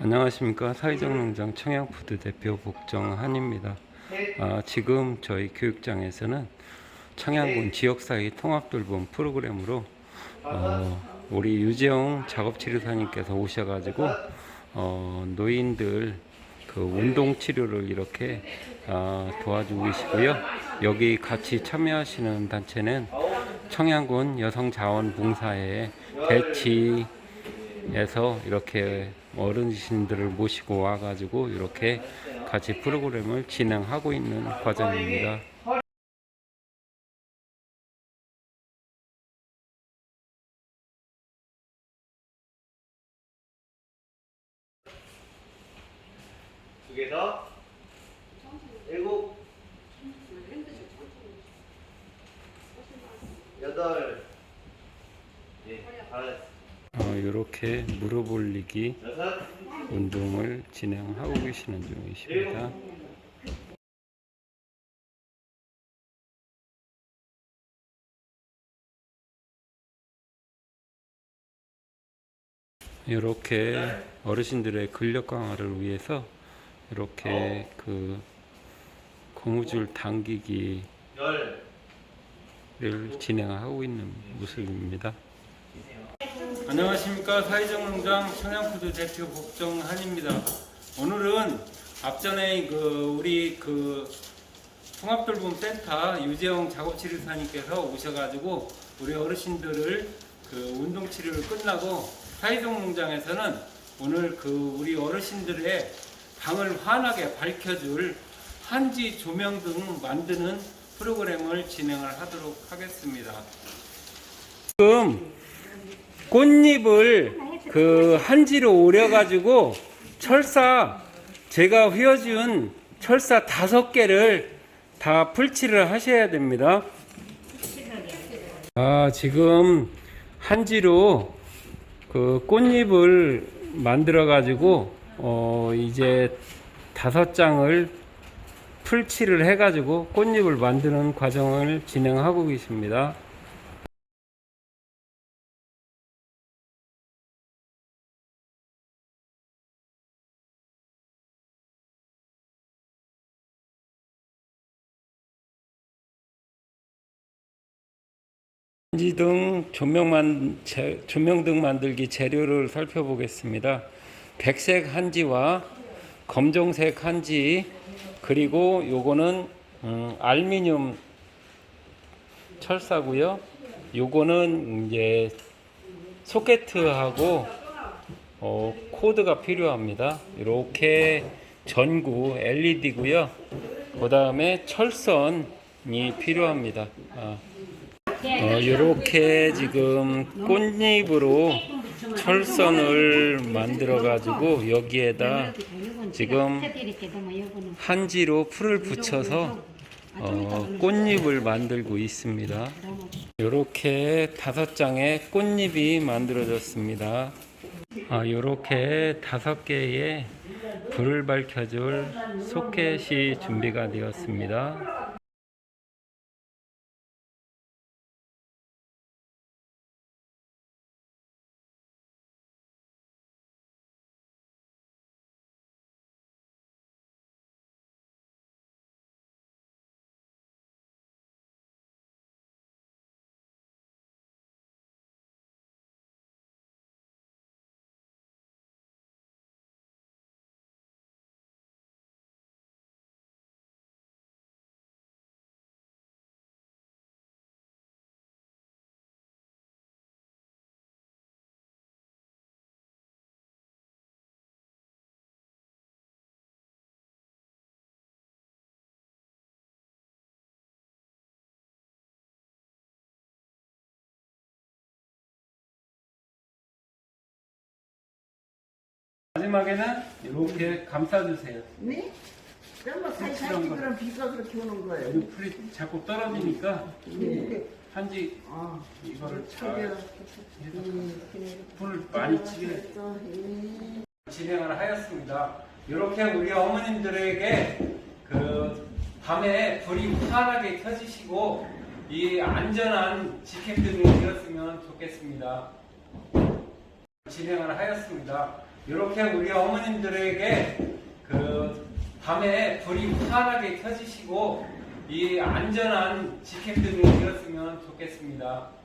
안녕하십니까 사회정농장 청양푸드 대표 복정한입니다. 아, 지금 저희 교육장에서는 청양군 지역사회 통합돌봄 프로그램으로 어, 우리 유재영 작업치료사님께서 오셔가지고 어, 노인들 그 운동 치료를 이렇게 아, 도와주고 계시고요. 여기 같이 참여하시는 단체는 청양군 여성자원봉사회 배치 에서 이렇게 어르신들을 모시고 와가지고 이렇게 같이 프로그램을 진행하고 있는 과정입니다. 여덟. 예, 다섯. 어, 이렇게 무릎 올리기. 운동을 진행하고 계시는 중이십니다. 이렇게 어르신들의 근력 강화를 위해서 이렇게 그 고무줄 당기기를 열. 진행하고 있는 모습입니다. 안녕하십니까 사회정농장 청양푸드 대표 복정한입니다. 오늘은 앞전에 그 우리 그 통합돌봄센터 유재영 작업치료사님께서 오셔가지고 우리 어르신들을 그 운동 치료를 끝나고 사회정농장에서는 오늘 그 우리 어르신들의 방을 환하게 밝혀줄 한지 조명 등 만드는 프로그램을 진행을 하도록 하겠습니다. 지금 꽃잎을 그 한지로 오려가지고 철사 제가 휘어준 철사 다섯 개를 다 풀칠을 하셔야 됩니다. 아 지금 한지로 그 꽃잎을 만들어 가지고 어 이제 다섯 장을 풀칠을 해 가지고 꽃잎을 만드는 과정을 진행하고 계십니다. 한지 등 조명만 재- 조명 등 만들기 재료를 살펴보겠습니다. 백색 한지와 검정색 한지 그리고 요거는 음, 알미늄 철사고요. 요거는 이제 소켓하고 어, 코드가 필요합니다. 이렇게 전구 LED고요. 그 다음에 철선이 필요합니다. 아. 어, 이렇게 지금 꽃잎으로 철선을 만들어 가지고 여기에다 지금 한지로 풀을 붙여서 어, 꽃잎을 만들고 있습니다. 이렇게 다섯 장의 꽃잎이 만들어졌습니다. 아, 이렇게 다섯 개의 불을 밝혀줄 소켓이 준비가 되었습니다. 마지막에는 이렇게 감싸주세요. 네? 그러면 살살 그럼 비가 그렇게 오는 거예요. 여기 풀이 자꾸 떨어지니까 네. 한지 아, 이거를 저기요. 잘 음, 그래. 불 많이 치게 또, 예. 진행을 하였습니다. 이렇게 우리 어머님들에게 그 밤에 불이 환하게 켜지시고 이 안전한 직행들이 되었으면 좋겠습니다. 진행을 하였습니다. 이렇게 우리 어머님들에게 그 밤에 불이 환하게 켜지시고 이 안전한 집행등이 되었으면 좋겠습니다.